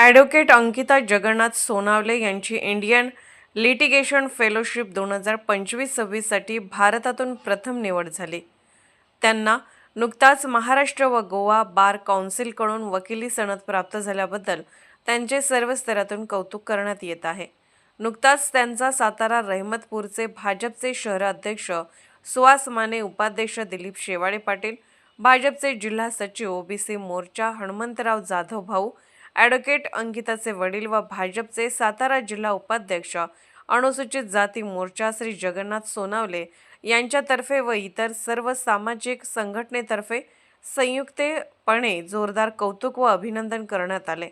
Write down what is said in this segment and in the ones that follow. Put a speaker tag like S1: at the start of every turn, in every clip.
S1: Advocate Ankita Jagannath Sonawale यांची Indian litigation fellowship दोन हजार पंचवीस सव्वीससाठी भारतातून प्रथम निवड झाली. त्यांना नुकताच महाराष्ट्र व गोवा बार काउन्सिलकडून वकिली सनद प्राप्त झाल्याबद्दल त्यांचे सर्व स्तरातून कौतुक करण्यात येत आहे. नुकताच त्यांचा सातारा रहमतपूरचे भाजपचे शहराध्यक्ष सुहास माने उपाध्यक्ष दिलीप शेवाळे पाटील भाजपचे जिल्हा सचिव ओबीसी मोर्चा हनुमंतराव जाधव भाऊ ॲडव्होकेट अंकिताचे वडील व भाजपचे सातारा जिल्हा उपाध्यक्ष अनुसूचित जाती मोर्चा श्री जगन्नाथ सोनावले यांच्यातर्फे व इतर सर्व सामाजिक संघटनेतर्फे संयुक्तपणे जोरदार कौतुक व अभिनंदन करण्यात आले.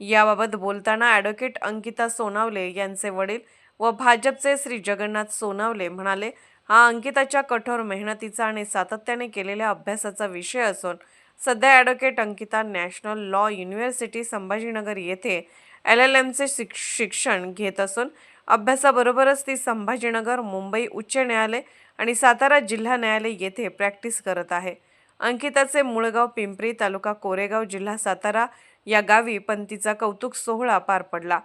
S1: याबाबत बोलताना ॲडव्होकेट अंकिता सोनावले यांचे वडील व भाजपचे श्री जगन्नाथ सोनावले म्हणाले हा अंकिताच्या कठोर मेहनतीचा आणि सातत्याने केलेल्या अभ्यासाचा विषय असून सध्या advocate Ankita national law university Sambhajinagar येथे एल एल एमचे शिक शिक्षण घेत असून अभ्यासाबरोबरच ती संभाजीनगर मुंबई उच्च न्यायालय आणि सातारा जिल्हा न्यायालय येथे प्रॅक्टिस करत आहे. अंकिताचे मुळगाव पिंपरी तालुका कोरेगाव जिल्हा सातारा या गावी पंथीचा कौतुक सोहळा पार पडला.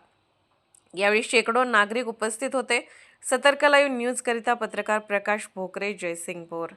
S1: यावेळी शेकडो नागरिक उपस्थित होते. सतर्क लाईव्ह न्यूजकरिता पत्रकार प्रकाश भोकरे जयसिंगपूर.